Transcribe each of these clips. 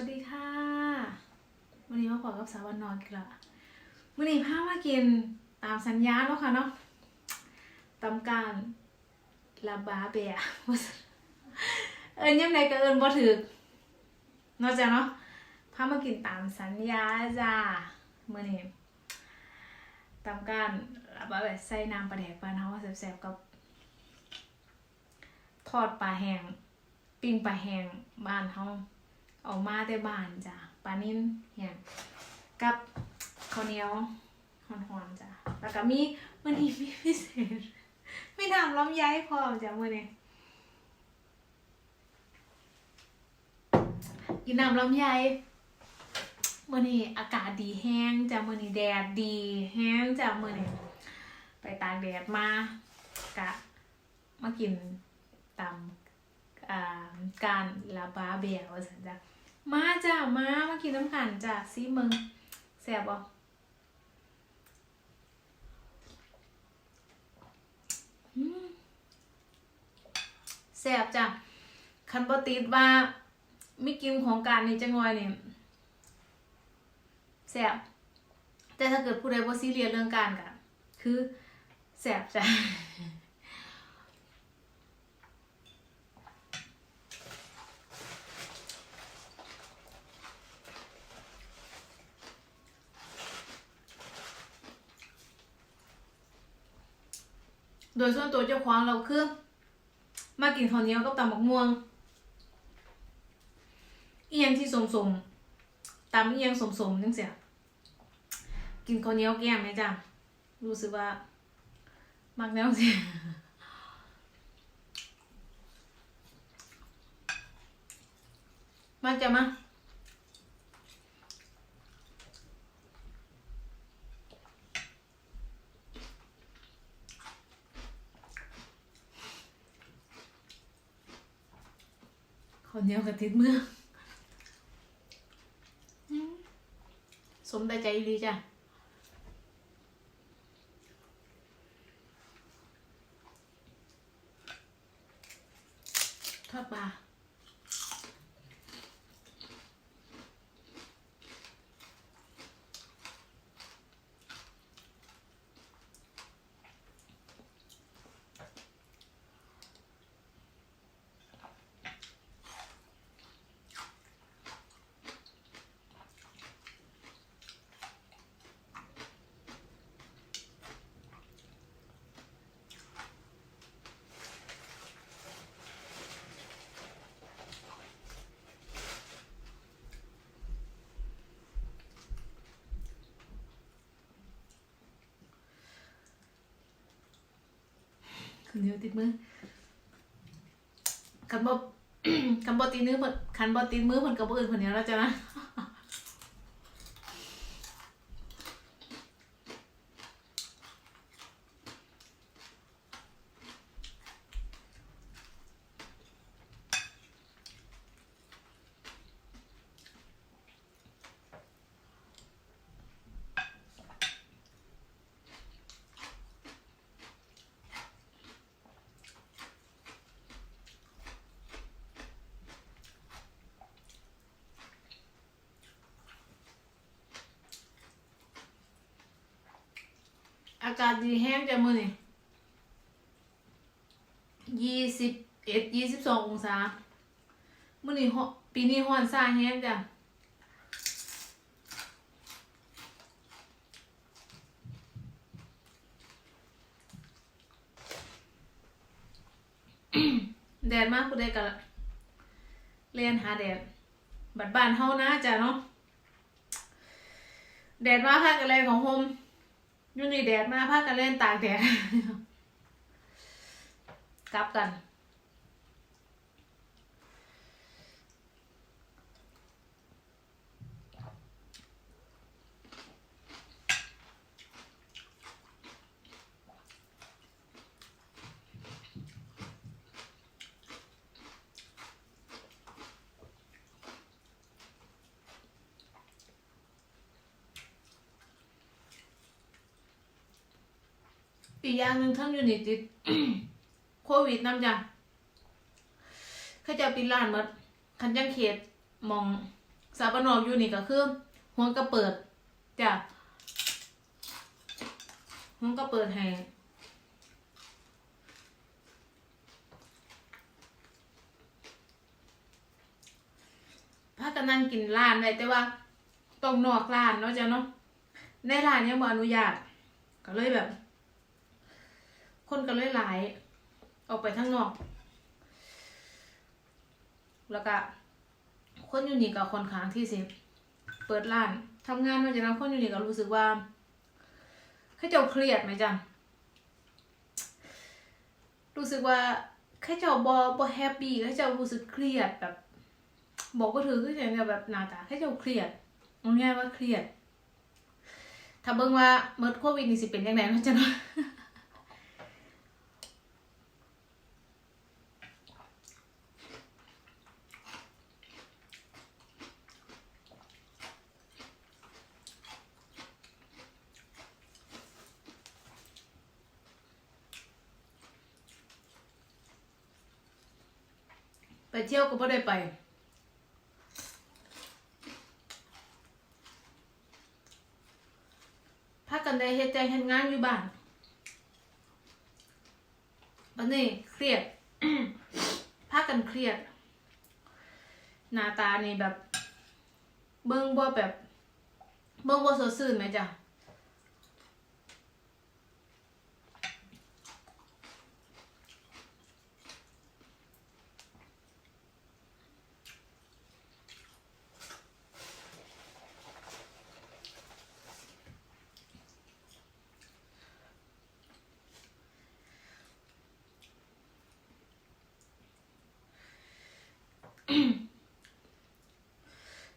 วัสดีค่ะ วันนี้มาขอกับสาววันนอนกันละวันนี้พามากินตามสัญญาเนาะค่ะเนาะตำการลาบาเบียเอิญยังไงก็เอิญบ่ถึกเนอกจากเนาะพามากินตามสัญญาจ้ามื่อนี้ตำการลาบาแบบใส่น้ำปลาแดกปลาเนาะแซ่บๆกับทอดปลาแห้งปิ้งปลาแห้งบ้านเฮา เอามาแต่บ้านจ้ะปลานิ่นแห้งกับข้าวเหนียวหอนๆจ้ะแล้วก็มีวันนี้มีพิเศษไม่ทำลำไยพร้อจ้ะมื้อนี้กินน้ำลำไยมื้อนี้อากาศดีแห้งจ้ะมื้อนี้แดดดีแห้งจ้ะมื้อนี้ไปตากแดดมากะมากินตามอ่า การลาบาเบียว่าสันจ้ะมาจ้ะมามากินน้ำกันจ้ะซีเมืองแซ่บบ่อืมแซ่บจ้ะคันบติดว่าไม่กินของการนี่จังหน่อยนี่แซ่บแต่ถ้าเกิดผู้ใดบ่ซีเรียสเรื่องการก็คือแซ่บจ้ะ โดยส่วนตัวเจ้าของเราคือมากินข้าวเหนียวกับตำบักม่วงเอียงที่สมสมตำเอียงสมสมๆจังเสียกินข้าวเหนียวแก้มไหมจ้ะรู้สึกว่า มักแนวเสียมาจะมา ข้าวเหนียวกับติดมืออืมสมแต่ใจดีจ้ะทอดปลา นียวติดมือคันบคันบติดมือเพิ่นคันบติดมือเพิ่นกับบ่อื่นเพิ่นเนี้ยแล้วจ้ะนะ อากาศดีแห้งจ้ะมือนี้ยี่สิบเอ็ดยี่สิบสององศามือนี้ฮ้อนปีนี้ฮ้อนซ่าแห้งจ้ะแดดมากกูได้กะเรียนหาแดด บัดบ้านเฮานะจ้ะเนาะ แดดมาพักกันเลยของโฮม ยูนี่แดดมาพักกันเล่นตากแดด กลับกัน อีกอย่างหนึ่งทั้งยูนิตติดโควิดน้ำจ้ะเขาจะปิดร้านหมดคันจังเขตมองสาวบ้านอกอยู่นี่ก็คือหัวก็เปิดจ้ะหัวก็เปิดให้พากันนั่งกินร้านไว้แต่ว่าต้องนอกร้านเนาะจ้ะเนาะในร้านยังบ่อนุญาตก็เลยแบบ คนก็เลยหลาย ออกไปข้งนอก แล้วก็คนอยู่นี่ก็ค่อนข้างที่สิ เปิดร้านทำงานมาจากนั้นคนอยู่นี่ก็รู้สึกว่าเขาเจ้าเครียดไหมจ๊ะรู้สึกว่าเขาเจ้าบอบอแฮปปี้เขาเจ้ารู้สึกเครียดแบบ บอกก็ถือคืออย่างแบบหน้าตาเขาเจ้าเครียดง่ายว่าเครียด ถ้าเบิ่งว่าเมื่อโควิดนี่สิเป็นยังไงเนาะจ๊ะเนาะ ไปเที่ยวก็ไม่ได้ไปพากันได้เฮ็ดใจเฮ็ดงานอยู่บ้านบัดนี้เครียดพากันเครียด หน้าตานี่แบบ เบิ่งบ่แบบ เบิ่งบ่สดชื่นไหมจ๊ะ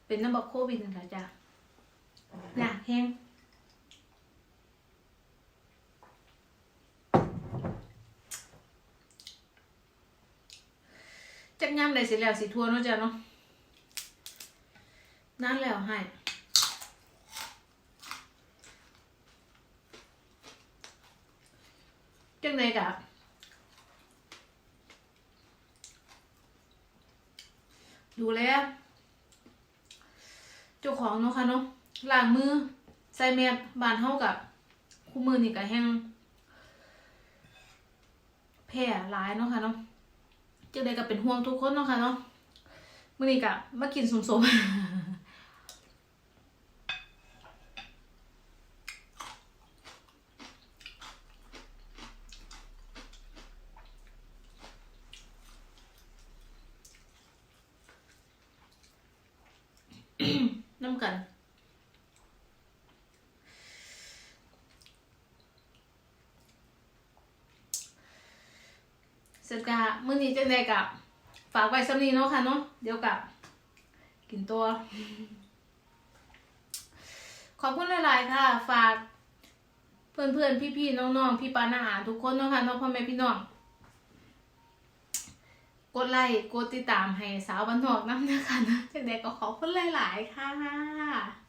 เป็นน้ำบอกโควิดนั่นแหละจ้ะอยากแห้งจักย่ำได้สิแล้วสิทัวเนาะจ้ะเนาะนั่นแล้วให้จังไดกะ ดูแลเจ้าของเนาะค่ะเนาะล้างมือ ใส่แมสบานเท่ากับคู่มือนี่ก็แห้งแพร่หลายเนาะค่ะเนาะจังไดก็เป็นห่วงทุกคนเนาะค่ะเนาะมื้อนี้ก็มากินสมๆ น้ำกันเสร็จกะมื้อนี้จังไดกะฝากไว้สำนี้เนาะค่ะเนาะเดี๋ยวกะกินตัว ขอบคุณหลาย ๆ ค่ะ ฝากเพื่อนๆ พี่ๆ น้องๆ พี่ปานาอาทุกคนเนาะค่ะเน้องพ่อแม่พี่น้อง กดไลค์กดติดตามให้สาวบันทอกน้ำนะคะนะจังใดก็ขอบคุณหลาย ๆ ค่ะ